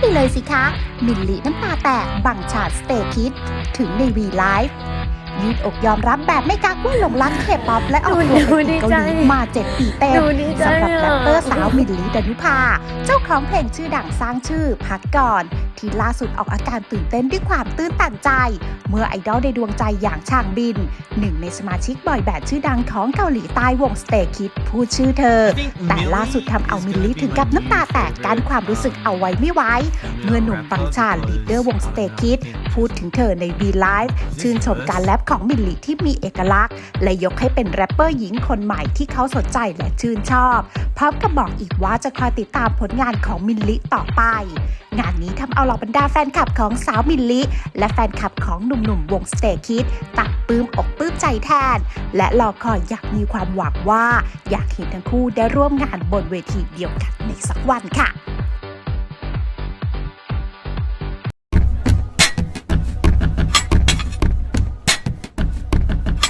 ไปเลยสิคะ มิลลิน้ำตาแตกบังชาดสเตคิด ถึงในวีไลฟ์ยืดอกยอมรับแบบไม่กักว่าหลงรักเคป๊อปและออกตัวหนูเป็นดีเกาใจหลีมาเจ็ดปีเต็มหนูดีใจสำหรับอะแรปเปอร์สาวมิลลิดานุภา เจ้าของเพลงชื่อดังสร้างชื่อพักก่อน ที่ล่าสุดออกอาการตื่นเต้นด้วยความตื้นตันใจ เมื่อไอดอลในดวงใจอย่างช่างบิน หนึ่งในสมาชิกบอยแบนด์ชื่อดังของเกาหลีใต้วงสเตคิดพูดชื่อเธอ แต่ล่าสุดทำเอามิลลิถึงกับน้ำตาแตกการความรู้สึกเอาไว้ไม่ไหวเมื่อหนุ่มปังชาลีดเดอร์วงสเตคิดพูดถึงเธอในวีไลฟ์ชื่นชมการแรปของมิลลิที่มีเอกลักษณ์ และยกให้เป็นแรปเปอร์หญิงคนใหม่ที่เขาสนใจและชื่นชอบพร้อมกับบอกอีกว่าจะคอยติดตามผลงานของมิลลิต่อไป งานนี้ทำเอาเหล่าบรรดาแฟนคลับของสาวมิลลิและแฟนคลับของหนุ่มๆวงสเตคิดตักปื้มอกปื้มใจแทน และรอคอยอยากมีความหวังว่า อยากเห็นทั้งคู่ได้ร่วมงานบนเวทีเดียวกันในสักวันค่ะ